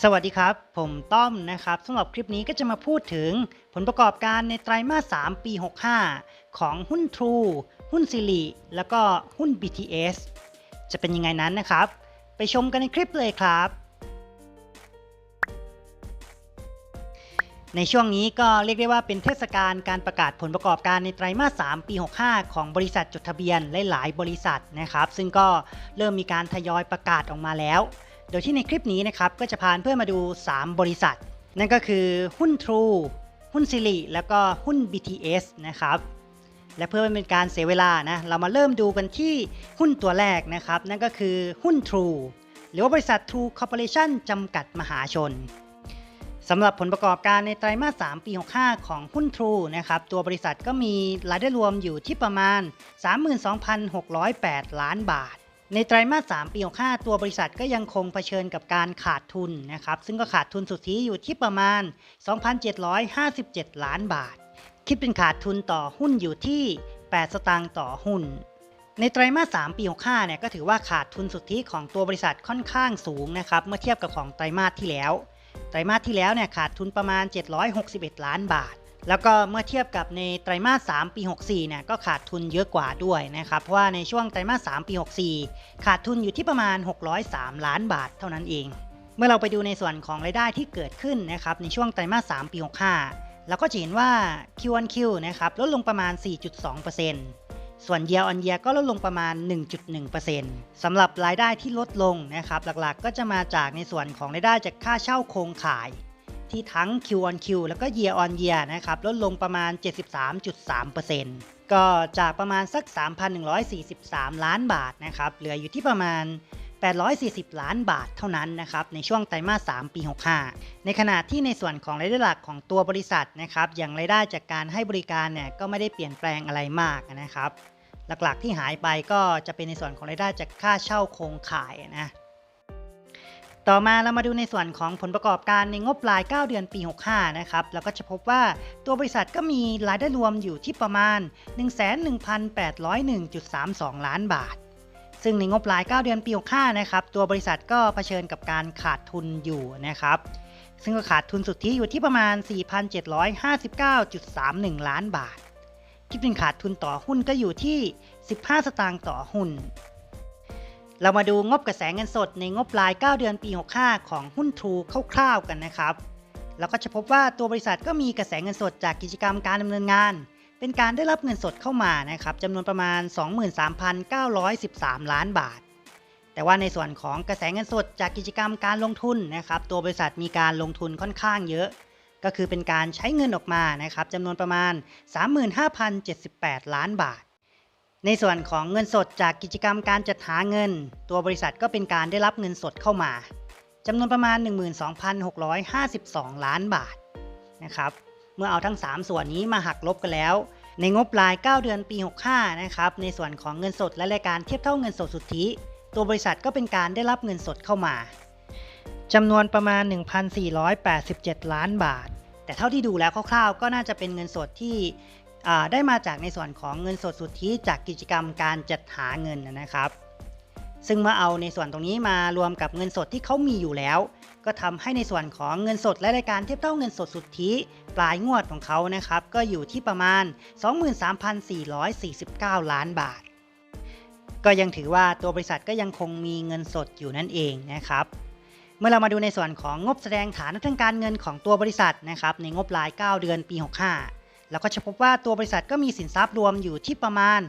สวัสดีครับ ผมต้อมนะครับสำหรับคลิปนี้ก็จะมาพูดถึงผลประกอบการในไตรมาส 3 ปี 65 ของหุ้น True หุ้น s ิริแล้วก็หุ้น BTS จะเป็นยังไงนั้นนะครับ ไปชมกันในคลิปเลยครับ ในช่วงนี้ก็เรียกได้ว่าเป็นเทศกาลการประกาศผลประกอบการในไตรมาส 3 ปี 65 ของบริษัทจดทะเบียนหลาย ๆ บริษัทนะครับ ซึ่งก็เริ่มมีการทยอยประกาศออกมาแล้ว โดยที่ในคลิปนี้นะครับก็จะพาเพื่อนมาดู 3 บริษัท นั่นก็คือหุ้น True หุ้น s ิริแล้วก็หุ้น BTS นะครับและเพื่อไม่เป็นการเสียเวลานะเรามาเริ่มดูกันที่หุ้นตัวแรกนะครับ นั่นก็คือหุ้น True หรือว่าบริษัท True Corporation จำกัดมหาชนสำหรับผลประกอบการในไตรมาส 3 ปี 65 ของหุ้น True นะครับ ตัวบริษัทก็มีรายได้รวมอยู่ที่ประมาณ 32,608 ล้านบาท ในไตรมาส 3 ปี65ตัวบริษัทก็ยังคงเผชิญกับการขาดทุนนะครับ ซึ่งก็ขาดทุนสุทธิอยู่ที่ประมาณ 2,757 ล้านบาท คิดเป็นขาดทุนต่อหุ้นอยู่ที่ 8 สตางค์ต่อหุ้น ในไตรมาส 3 ปี65เนี่ยก็ถือว่าขาดทุนสุทธิของตัวบริษัทค่อนข้างสูงนะครับเมื่อเทียบกับของไตรมาสที่แล้ว ไตรมาสที่แล้วเนี่ยขาดทุนประมาณ 761 ล้านบาท แล้วก็เมื่อเทียบกับในไตรมาส 3 ปี 64 เนี่ยก็ขาดทุนเยอะกว่าด้วยนะครับ เพราะว่าในช่วงไตรมาส 3 ปี 64 ขาดทุนอยู่ที่ประมาณ 603 ล้านบาทเท่านั้นเอง เมื่อเราไปดูในส่วนของรายได้ที่เกิดขึ้นนะครับในช่วงไตรมาส 3 ปี 65 เราก็จะเห็นว่า Q1Q นะครับลดลงประมาณ 4.2%ส่วน Year on Year ก็ลดลงประมาณ 1.1%สำหรับรายได้ที่ลดลงนะครับหลักๆก็จะมาจากในส่วนของรายได้จากค่าเช่าโครงข่าย ที่ทั้ง Q on Q แล้วก็ Year on Year นะครับลดลงประมาณ 73.3%ก็จากประมาณสัก 3,143 ล้านบาทนะครับเหลืออยู่ที่ประมาณ 840 ล้านบาทเท่านั้นนะครับในช่วงไตรมาส 3 ปี 65 ในขณะที่ในส่วนของรายได้หลักของตัวบริษัทนะครับอย่างรายได้จากการให้บริการเนี่ยก็ไม่ได้เปลี่ยนแปลงอะไรมากนะครับ หลักๆที่หายไปก็จะเป็นในส่วนของรายได้จากค่าเช่าโครงข่ายนะ ต่อมาเรามาดูในส่วนของผลประกอบการในงบราย 9 เดือนปี 65 นะครับแล้วก็จะพบว่าตัวบริษัทก็มีรายได้รวมอยู่ที่ประมาณ 11,801.32 ล้านบาท ซึ่งในงบราย 9 เดือนปี 65 นะครับตัวบริษัทก็เผชิญกับการขาดทุนอยู่นะครับ ซึ่งก็ขาดทุนสุทธิอยู่ที่ประมาณ 4,759.31 ล้านบาท คิดเป็นขาดทุนต่อหุ้นก็อยู่ที่ 15 สตางค์ต่อหุ้น เรามาดูงบกระแสเงินสดในงบราย 9 เดือนปี 65 ของหุ้นทรูคร่าวๆกันนะครับแล้วก็จะพบว่าตัวบริษัทก็มีกระแสเงินสดจากกิจกรรมการดำเนินงาน เป็นการได้รับเงินสดเข้ามานะครับจำนวนประมาณ 23,913 ล้านบาท แต่ว่าในส่วนของกระแสเงินสดจากกิจกรรมการลงทุนนะครับ ตัวบริษัทมีการลงทุนค่อนข้างเยอะ ก็คือเป็นการใช้เงินออกมานะครับจำนวนประมาณ 35,078 ล้านบาท ในส่วนของเงินสดจากกิจกรรมการจัดหาเงิน ตัวบริษัทก็เป็นการได้รับเงินสดเข้ามาจำนวนประมาณ 12,652 ล้านบาทนะครับ เมื่อเอาทั้ง 3 ส่วนนี้มาหักลบกันแล้ว ในงบราย 9 เดือนปี 65 นะครับ ในส่วนของเงินสดและรายการเทียบเท่าเงินสดสุทธิ ตัวบริษัทก็เป็นการได้รับเงินสดเข้ามาจำนวนประมาณ 1,487 ล้านบาท แต่เท่าที่ดูแล้วคร่าวๆ ก็น่าจะเป็นเงินสดที่ ได้มาจากในส่วนของเงินสดสุทธิจากกิจกรรมการจัดหาเงินนะครับ ซึ่งเมื่อเอาในส่วนตรงนี้มารวมกับเงินสดที่เขามีอยู่แล้ว ก็ทำให้ในส่วนของเงินสดและรายการเทียบเท่าเงินสดสุทธิปลายงวดของเขานะครับก็อยู่ที่ประมาณ 23,449 ล้านบาท ก็ยังถือว่าตัวบริษัทก็ยังคงมีเงินสดอยู่นั่นเองนะครับเมื่อเรามาดูในส่วนของงบแสดงฐานะทางการเงินของตัวบริษัทนะครับในงบราย 9 เดือนปี 65 แล้วก็จะพบว่าตัวบริษัทก็มีสินทรัพย์รวมอยู่ที่ประมาณ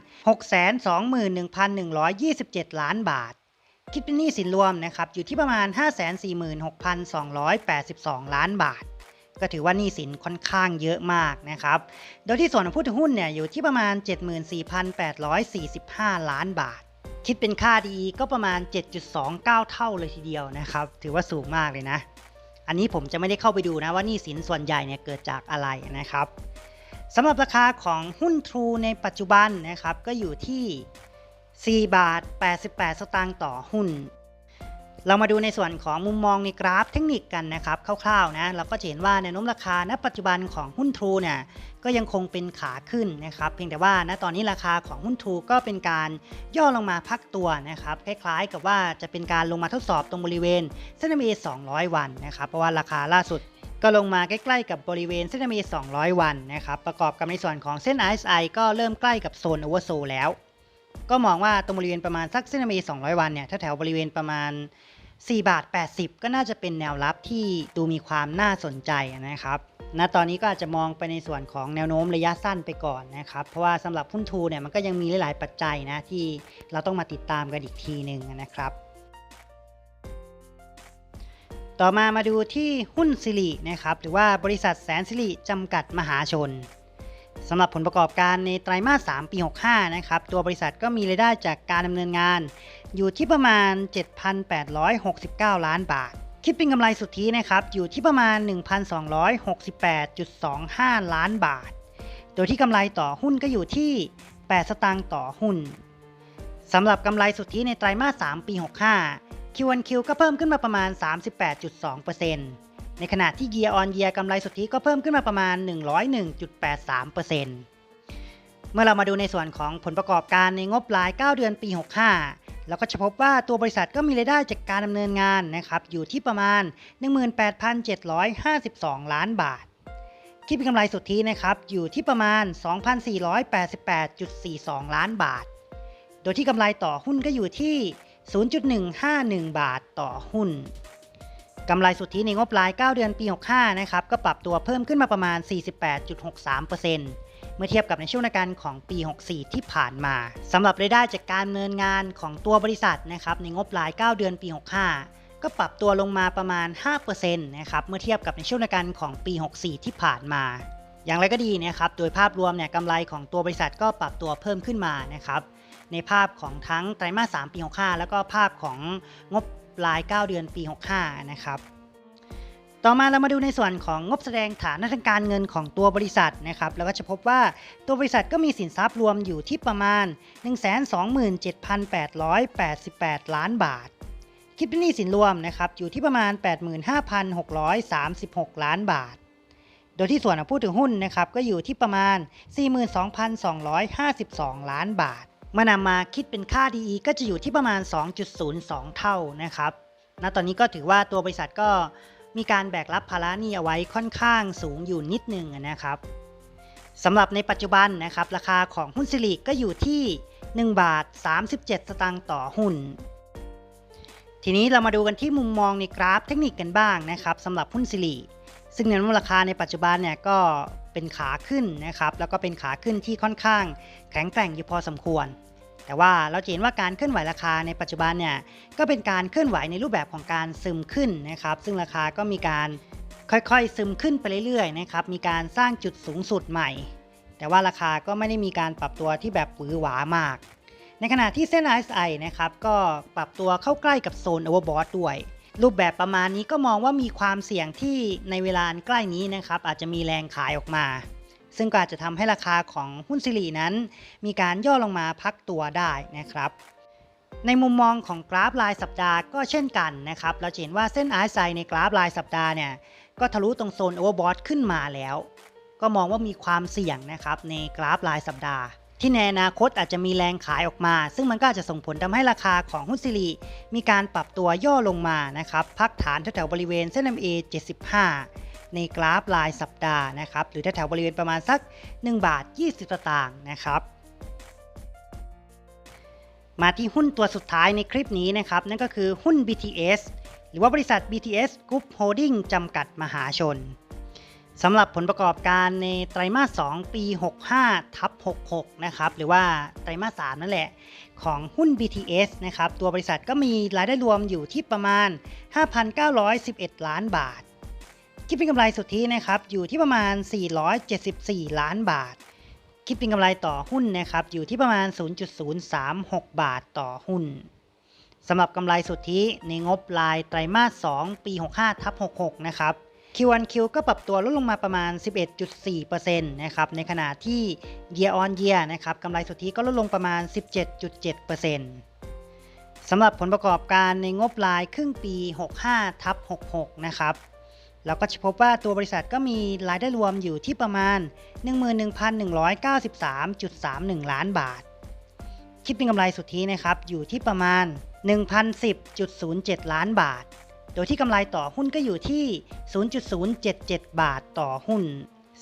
621,127 ล้านบาท คิดเป็นหนี้สินรวมนะครับอยู่ที่ประมาณ 546,282 ล้านบาท ก็ถือว่าหนี้สินค่อนข้างเยอะมากนะครับ โดยที่ส่วนของผู้ถือหุ้นเนี่ยอยู่ที่ประมาณ 74,845 ล้านบาท คิดเป็นค่าดีก็ประมาณ 7.29 เท่าเลยทีเดียวนะครับถือว่าสูงมากเลยนะ อันนี้ผมจะไม่ได้เข้าไปดูนะว่าหนี้สินส่วนใหญ่เนี่ยเกิดจากอะไรนะครับ สำหรับราคาของหุ้น True ในปัจจุบันนะครับก็อยู่ที่ 4 บาท 88 สตางค์ต่อหุ้น เรามาดูในส่วนของมุมมองในกราฟเทคนิคกันนะครับคร่าวๆนะเราก็จะเห็นว่าแนวโน้มราคาณปัจจุบันของหุ้นทรูเนี่ยก็ยังคงเป็นขาขึ้นนะครับ เพียงแต่ว่าณตอนนี้ราคาของหุ้นทรูก็เป็นการย่อลงมาพักตัวนะครับคล้ายๆ กับว่าจะเป็นการลงมาทดสอบตรงบริเวณเส้น MA 200 วันนะครับเพราะว่าราคาล่าสุด ก็ลงมาใกล้ๆกับบริเวณเส้น MA 200 วันนะครับ ประกอบกับในส่วนของเส้น RSI ก็เริ่มใกล้กับโซน Oversold แล้ว ก็มองว่าตรงบริเวณประมาณสักเส้น MA 200 วันเนี่ยแถวๆบริเวณประมาณ4บาท80 ก็น่าจะเป็นแนวรับที่ดูมีความน่าสนใจนะครับณตอนนี้ก็อาจจะมองไปในส่วนของแนวโน้มระยะสั้นไปก่อนนะครับ เพราะว่าสำหรับหุ้นทูเนี่ยมันก็ยังมีหลาย ๆ ปัจจัยนะที่เราต้องมาติดตามกันอีกทีหนึ่งนะครับ ต่อมามาดูที่หุ้นสิรินะครับหรือว่าบริษัทแสนสิริจำกัดมหาชนสำหรับผลประกอบการในไตรมาส 3 ปี 65 นะครับ ตัวบริษัทก็มีรายได้จากการดำเนินงาน อยู่ที่ประมาณ 7,869 ล้านบาท คิดเป็นกำไรสุทธินะครับ อยู่ที่ประมาณ 1,268.25 ล้านบาท โดยที่กำไรต่อหุ้นก็อยู่ที่ 8 สตางค์ต่อหุ้นสำหรับกำไรสุทธิในไตรมาส 3 ปี 65 Q1Q ก็เพิ่มขึ้นมาประมาณ 38.2%ในขณะที่ Year on Year กำไรสุทธิก็เพิ่มขึ้นมาประมาณ 101.83%เมื่อเรามาดูในส่วนของผลประกอบการในงบราย 9 เดือนปี 65 เราก็จะพบว่าตัวบริษัทก็มีรายได้จากการดำเนินงานนะครับอยู่ที่ประมาณ 18,752 ล้านบาทคิดเป็นกำไรสุทธินะครับอยู่ที่ประมาณ 2,488.42 ล้านบาท โดยที่กำไรต่อหุ้นก็อยู่ที่ 0.151 บาทต่อหุ้นกำไรสุทธิในงบราย 9 เดือนปี 65 นะครับ ก็ปรับตัวเพิ่มขึ้นมาประมาณ 48.63%เมื่อเทียบกับในช่วงการของปี 64 ที่ผ่านมาสำหรับรายได้จากการดำเนินงานของตัวบริษัทนะครับในงบราย 9 เดือนปี 65 ก็ปรับตัวลงมาประมาณ 5%นะครับเมื่อเทียบกับในช่วงการของปี 64 ที่ผ่านมา อย่างไรก็ดีนะครับโดยภาพรวมเนี่ยกำไรของตัวบริษัทก็ปรับตัวเพิ่มขึ้นมานะครับ ในภาพของทั้งไตรมาส3ปี 65 แล้วก็ภาพของงบราย 9 เดือนปี 65 นะครับ ต่อมาเรามาดูในส่วนของงบแสดงฐานะทางการเงินของตัวบริษัทนะครับแล้วก็จะพบว่าตัวบริษัทก็มีสินทรัพย์รวมอยู่ที่ประมาณ 127,888 ล้านบาท คิดเป็นหนี้สินรวมนะครับอยู่ที่ประมาณ 85,636 ล้านบาทโดยที่ส่วนของผู้ถือหุ้นนะครับก็อยู่ที่ประมาณ 42,252 ล้านบาท เมื่อนำมาคิดเป็นค่า DE ก็จะอยู่ที่ประมาณ 2.02 เท่านะครับณตอนนี้ก็ถือว่าตัวบริษัทก็มีการแบกรับภาระหนี้เอาไว้ค่อนข้างสูงอยู่นิดนึงนะครับสำหรับในปัจจุบันนะครับราคาของหุ้นสิริก็อยู่ที่ 1 บาท 37 สตางค์ต่อหุ้น ทีนี้เรามาดูกันที่มุมมองในกราฟเทคนิคกันบ้างนะครับสำหรับหุ้นสิริซึ่งแนวโน้มราคาในปัจจุบันเนี่ยก็ เป็นขาขึ้นนะครับ แล้วก็เป็นขาขึ้นที่ค่อนข้าง แข็งแกร่งอยู่พอสมควร แต่ว่าเราเห็นว่าการเคลื่อนไหวราคาในปัจจุบันเนี่ยก็เป็นการเคลื่อนไหวในรูปแบบของการซึมขึ้นนะครับ ซึ่งราคาก็มีการค่อยๆซึมขึ้นไปเรื่อยๆนะครับ มีการสร้างจุดสูงสุดใหม่ แต่ว่าราคาก็ไม่ได้มีการปรับตัวที่แบบหวือหวามาก ในขณะที่เส้น RSI นะครับก็ปรับตัวเข้าใกล้กับโซน Overbought ด้วย รูปแบบประมาณนี้ก็มองว่ามีความเสี่ยงที่ในเวลาใกล้นี้นะครับอาจจะมีแรงขายออกมา ซึ่งก็อาจจะทำให้ราคาของหุ้นสิรินั้น มีการย่อลงมาพักตัวได้นะครับ ในมุมมองของกราฟรายสัปดาห์ก็เช่นกันนะครับเราเห็นว่าเส้น RSI ในกราฟรายสัปดาห์เนี่ยก็ทะลุตรงโซน Overbought ขึ้นมาแล้ว ก็มองว่ามีความเสี่ยงนะครับในกราฟรายสัปดาห์ ที่ในอนาคตอาจจะมีแรงขายออกมา ซึ่งมันก็จจะส่งผลทำให้ราคาของหุ้นสิริมีการปรับตัวย่อลงมานะครับพักฐานแถวๆบริเวณเส้น MA 75 ในกราฟรายสัปดาห์นะครับหรือแถวๆบริเวณประมาณสัก 1 บาท 20สตางค์นะครับมาที่หุ้นตัวสุดท้ายในคลิปนี้นะครับ นั่นก็คือหุ้น BTS หรือว่าบริษัท BTS Group Holding จำกัดมหาชน สำหรับผลประกอบการในไตรมาส 2 ปี 65 ทับ 66 นะครับ หรือว่าไตรมาส 3 นั่นแหละ ของหุ้น BTS นะครับ ตัวบริษัทก็มีรายได้รวมอยู่ที่ประมาณ 5,911 ล้านบาท คิดเป็นกำไรสุทธินะครับ อยู่ที่ประมาณ 474 ล้านบาท คิดเป็นกำไรต่อหุ้นนะครับ อยู่ที่ประมาณ 0.036 บาทต่อหุ้นสำหรับกำไรสุทธิในงบรายไตรมาส 2 ปี 65 ทับ 66 นะครับ Q1Q ก็ปรับตัวลดลงมาประมาณ 11.4%นะครับ ในขณะที่ Year on Year นะครับกำไรสุทธิก็ลดลงประมาณ 17.7%สสำหรับผลประกอบการในงบรายครึ่งปี 65ทับ66 นะครับเราก็จะพบว่าตัวบริษัทก็มีรายได้รวมอยู่ที่ประมาณ 11,193.31 ล้านบาท คิดเป็นกำไรสุทธินะครับอยู่ที่ประมาณ 1,010.07 ล้านบาท โดยที่กำไรต่อหุ้นก็อยู่ที่ 0.077 บาทต่อหุ้น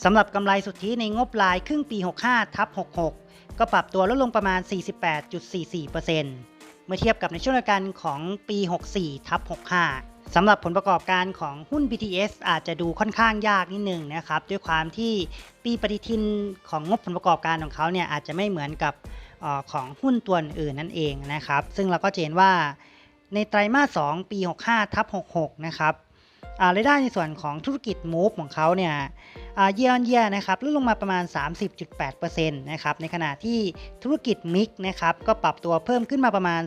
สำหรับกำไรสุทธิในงบรายครึ่งปี 65ทับ66 ก็ปรับตัวลดลงประมาณ 48.44%เมื่อเทียบกับในช่วงเดียวกันของปี 64ทับ65สำหรับผลประกอบการของหุ้น BTS อาจจะดูค่อนข้างยากนิดนึงนะครับ ด้วยความที่ปีปฏิทินของงบผลประกอบการของเขาเนี่ยอาจจะไม่เหมือนกับของหุ้นตัวอื่นนั่นเองนะครับ ซึ่งเราก็จะเห็นว่า ในไตรมาส 2 ปี 65ทับ66 นะครับอ่ารายได้ในส่วนของธุรกิจ Move ของเขาเนี่ยเยียร์เยียนะครับลดลงมาประมาณ 30.8%นะครับในขณะที่ธุรกิจ Mix นะครับก็ปรับตัวเพิ่มขึ้นมาประมาณ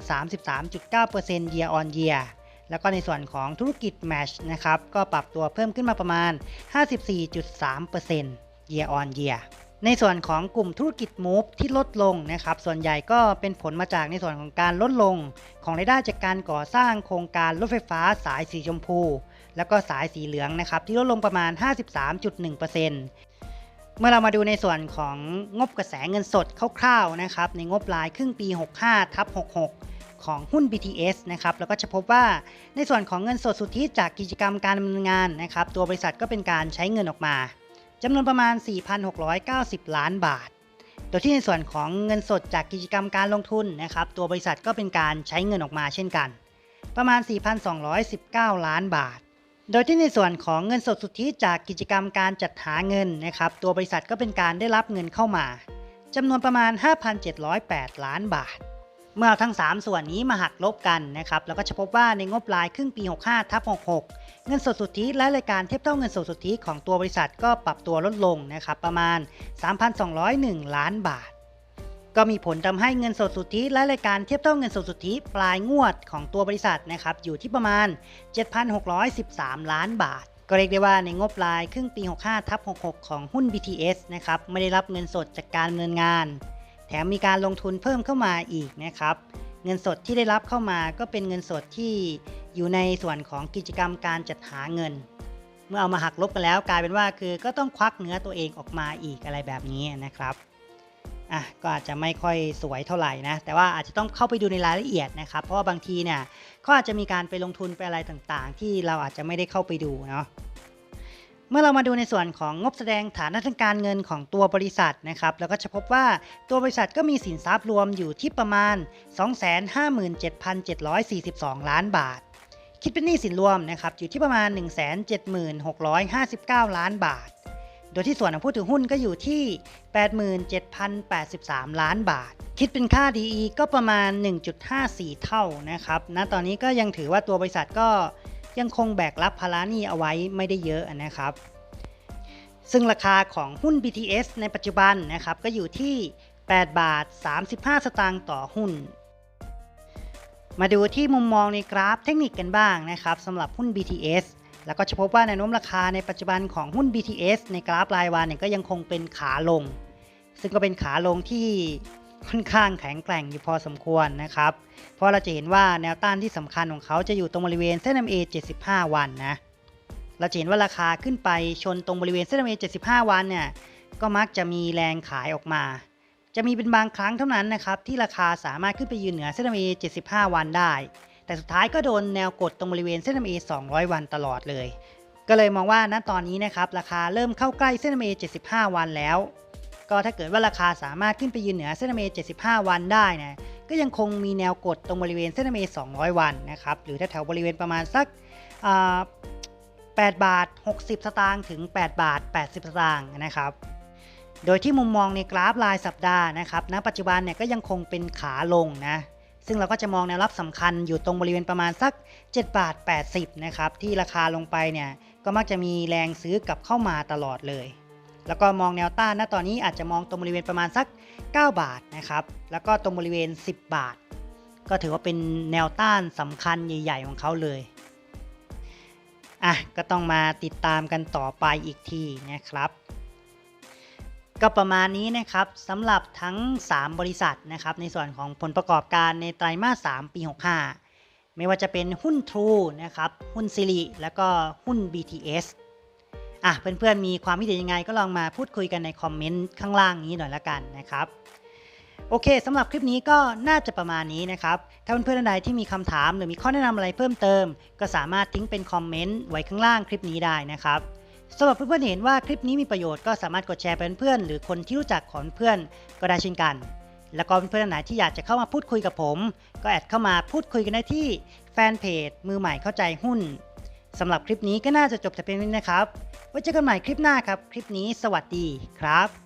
33.9% year on year แล้วก็ในส่วนของธุรกิจ Match นะครับก็ปรับตัวเพิ่มขึ้นมาประมาณ 54.3% year on year ในส่วนของกลุ่มธุรกิจ Move ที่ลดลงนะครับส่วนใหญ่ก็เป็นผลมาจากในส่วนของการลดลง ของรายได้จากการก่อสร้างโครงการรถไฟฟ้าสายสีชมพู แล้วก็สายสีเหลืองนะครับที่ลดลงประมาณ 53.1%เมื่อเรามาดูในส่วนของงบกระแสเงินสดคร่าวๆนะครับในงบรายครึ่งปี 65ทับ66ของหุ้น BTS นะครับแล้วก็จะพบว่าในส่วนของเงินสดสุทธิจากกิจกรรมการดำเนินงานนะครับตัวบริษัทก็เป็นการใช้เงินออกมา จำนวนประมาณ 4,690 ล้านบาท โดยที่ในส่วนของเงินสดจากกิจกรรมการลงทุนนะครับ ตัวบริษัทก็เป็นการใช้เงินออกมาเช่นกัน ประมาณ 4,219 ล้านบาท โดยที่ในส่วนของเงินสดสุทธิจากกิจกรรมการจัดหาเงินนะครับ ตัวบริษัทก็เป็นการได้รับเงินเข้ามาจำนวนประมาณ 5,708 ล้านบาท เมื่อเอาทั้ง 3 ส่วนนี้มาหักลบกันนะครับแล้วก็จะพบว่าในงบรายครึ่งปี 65ทับ66 เงินสดสุทธิและรายการเทียบเท่าเงินสดสุทธิของตัวบริษัทก็ปรับตัวลดลงนะครับประมาณ 3,201 ล้านบาท ก็มีผลทำให้เงินสดสุทธิและรายการเทียบเท่าเงินสดสุทธิปลายงวดของตัวบริษัทนะครับอยู่ที่ประมาณ 7,613 ล้านบาท ก็เรียกได้ว่าในงบรายครึ่งปี 65ทับ66 ของหุ้น BTS นะครับไม่ได้รับเงินสดจากการดำเนินงาน แถมมีการลงทุนเพิ่มเข้ามาอีกนะครับเงินสดที่ได้รับเข้ามาก็เป็นเงินสดที่ อยู่ในส่วนของกิจกรรมการจัดหาเงิน เมื่อเอามาหักลบกันแล้วกลายเป็นว่าคือก็ต้องควักเนื้อตัวเองออกมาอีกอะไรแบบนี้นะครับอะก็อาจจะไม่ค่อยสวยเท่าไหร่นะแต่ว่าอาจจะต้องเข้าไปดูในรายละเอียดนะครับ เพราะว่าบางทีเนี่ยเขาอาจจะมีการไปลงทุนไปอะไรต่างๆ ที่เราอาจจะไม่ได้เข้าไปดูเนาะเมื่อเรามาดูในส่วนของงบแสดงฐานะทางการเงินของตัวบริษัทนะครับแล้วก็จะพบว่าตัวบริษัทก็มีสินทรัพย์รวมอยู่ที่ประมาณ 257,742 ล้านบาท คิดเป็นหนี้สินรวมนะครับอยู่ที่ประมาณ 176,59 ล้านบาท โดยที่ส่วนของผู้ถือหุ้นก็อยู่ที่ 87,083 ล้านบาท คิดเป็นค่า DE ก็ประมาณ 1.54 เท่านะครับณตอนนี้ก็ยังถือว่าตัวบริษัทก็ยังคงแบกรับภาระหนี้เอาไว้ไม่ได้เยอะนะครับ ซึ่งราคาของหุ้น BTS ในปัจจุบันนะครับก็อยู่ที่ 8 บาท 35 สตางค์ต่อหุ้น มาดูที่มุมมองในกราฟเทคนิคกันบ้างนะครับสำหรับหุ้น BTS แล้วก็จะพบว่าแนวโน้มราคาในปัจจุบันของหุ้น BTS ในกราฟรายวันเนี่ยก็ยังคงเป็นขาลง ซึ่งก็เป็นขาลงที่ค่อนข้างแข็งแกร่งอยู่พอสมควรนะครับ เพราะเราจะเห็นว่าแนวต้านที่สำคัญของเขาจะอยู่ตรงบริเวณเส้น MA 75 วันนะ เราจะเห็นว่าราคาขึ้นไปชนตรงบริเวณเส้น MA 75 วันเนี่ย ก็มักจะมีแรงขายออกมา จะมีเป็นบางครั้งเท่านั้นนะครับที่ราคาสามารถขึ้นไปยืนเหนือเส้น MA 75 วันได้ แต่สุดท้ายก็โดนแนวกดตรงบริเวณเส้น MA 200 วันตลอดเลย ก็เลยมองว่าณตอนนี้นะครับราคาเริ่มเข้าใกล้เส้น MA 75 วันแล้ว ก็ถ้าเกิดว่าราคาสามารถขึ้นไปยืนเหนือเส้น MA 75 วันได้นะก็ยังคงมีแนวกดตรงบริเวณเส้น MA 200 วันนะครับหรือแถวบริเวณประมาณสัก8บาท 60 สตางค์ถึง 8 บาท 80 สตางค์นะครับ โดยที่มุมมองในกราฟรายสัปดาห์นะครับณปัจจุบันเนี่ยก็ยังคงเป็นขาลงนะซึ่งเราก็จะมองแนวรับสำคัญอยู่ตรงบริเวณประมาณสัก7บาท80นะครับที่ราคาลงไปเนี่ยก็มักจะมีแรงซื้อกลับเข้ามาตลอดเลย แล้วก็มองแนวต้านณตอนนี้อาจจะมองตรงบริเวณประมาณสัก 9 บาทนะครับแล้วก็ตรงบริเวณ 10 บาท ก็ถือว่าเป็นแนวต้านสำคัญใหญ่ ๆ ของเขาเลยอะก็ต้องมาติดตามกันต่อไปอีกทีนะครับ ก็ประมาณนี้นะครับสำหรับทั้ง 3 บริษัทนะครับในส่วนของผลประกอบการในไตรมาส 3 ปี 65 ไม่ว่าจะเป็นหุ้น True นะครับหุ้นซิริแล้วก็หุ้น BTS อะเพื่อนๆมีความคิดเห็นยังไงก็ลองมาพูดคุยกันในคอมเมนต์ข้างล่างนี้หน่อยละกันนะครับโอเคสำหรับคลิปนี้ก็น่าจะประมาณนี้นะครับ ถ้าเพื่อนๆท่านใดที่มีคำถามหรือมีข้อแนะนำอะไรเพิ่มเติม ก็สามารถทิ้งเป็นคอมเมนต์ไว้ข้างล่างคลิปนี้ได้นะครับ สำหรับเพื่อนๆเห็นว่าคลิปนี้มีประโยชน์ก็สามารถกดแชร์เป็นเพื่อนๆหรือคนที่รู้จักของเพื่อนก็ได้เช่นกัน แล้วก็เพื่อนๆไหนที่อยากจะเข้ามาพูดคุยกับผม ก็แอดเข้ามาพูดคุยกันได้ที่แฟนเพจมือใหม่เข้าใจหุ้นสำหรับคลิปนี้ก็น่าจะจบแต่เพียงนี้นะครับ ไว้เจอกันใหม่คลิปหน้าครับ คลิปนี้สวัสดีครับ